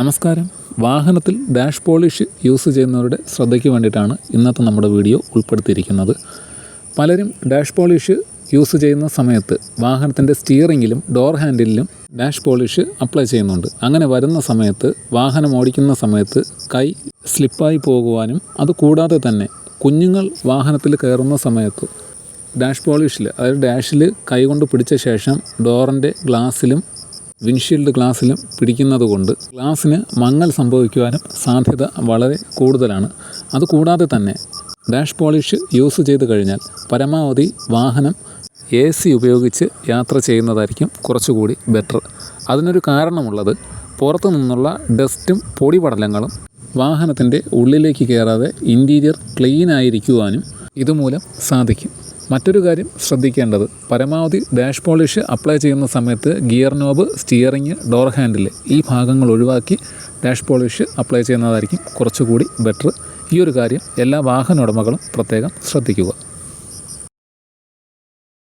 നമസ്കാരം. വാഹനത്തിൽ dash polish use ചെയ്യുന്നവരുടെ ശ്രദ്ധയ്ക്ക് വേണ്ടിയിട്ടാണ് ഇന്നത്തെ നമ്മുടെ വീഡിയോ ഉൾപ്പെടുത്തിയിരിക്കുന്നത്. പലരും ഡാഷ് പോളിഷ് യൂസ് ചെയ്യുന്ന സമയത്ത് വാഹനത്തിന്റെ സ്റ്റിയറിങ്ങിലും ഡോർ ഹാൻഡിലും ഡാഷ് പോളിഷ് അപ്ലൈ ചെയ്യുന്നുണ്ട്. അങ്ങനെ വരുന്ന സമയത്ത് വാഹനം ഓടിക്കുന്ന സമയത്ത് കൈ സ്ലിപ്പായി പോകുവാനും അതുകൂടാതെ തന്നെ കുഞ്ഞുങ്ങൾ വാഹനത്തിൽ കയറുന്ന സമയത്ത് ഡാഷ് പോളിഷിൽ അതായത് ഡാഷിൽ കൈകൊണ്ട് പിടിച്ച ശേഷം ഡോറിന്റെ ഗ്ലാസ്സിലും വിൻഷീൽഡ് ഗ്ലാസ്സിലും പിടിക്കുന്നത് കൊണ്ട് ഗ്ലാസ്സിന് മങ്ങൽ സംഭവിക്കുവാനും സാധ്യത വളരെ കൂടുതലാണ്. അതുകൂടാതെ തന്നെ ഡാഷ് പോളിഷ് യൂസ് ചെയ്ത് കഴിഞ്ഞാൽ പരമാവധി വാഹനം എ സി ഉപയോഗിച്ച് യാത്ര ചെയ്യുന്നതായിരിക്കും കുറച്ചുകൂടി ബെറ്റർ അതിനൊരു കാരണമുള്ളത് പുറത്തു നിന്നുള്ള ഡസ്റ്റും പൊടിപടലങ്ങളും വാഹനത്തിന്റെ ഉള്ളിലേക്ക് കയറാതെ ഇന്റീരിയർ ക്ലീൻ ആയിരിക്കുവാനും ഇതുമൂലം സാധിക്കും. മറ്റൊരു കാര്യം ശ്രദ്ധിക്കേണ്ടത്. പരമാവധി ഡാഷ് പോളിഷ് അപ്ലൈ ചെയ്യുന്ന സമയത്ത് gear knob steering door handle ഈ ഭാഗങ്ങൾ ഒഴിവാക്കി ഡാഷ് പോളിഷ് അപ്ലൈ ചെയ്യുന്നതായിരിക്കും കുറച്ചുകൂടി ബെറ്റർ. ഈ ഒരു കാര്യം എല്ലാ വാഹന ഉടമകളും പ്രത്യേകം ശ്രദ്ധിക്കുക.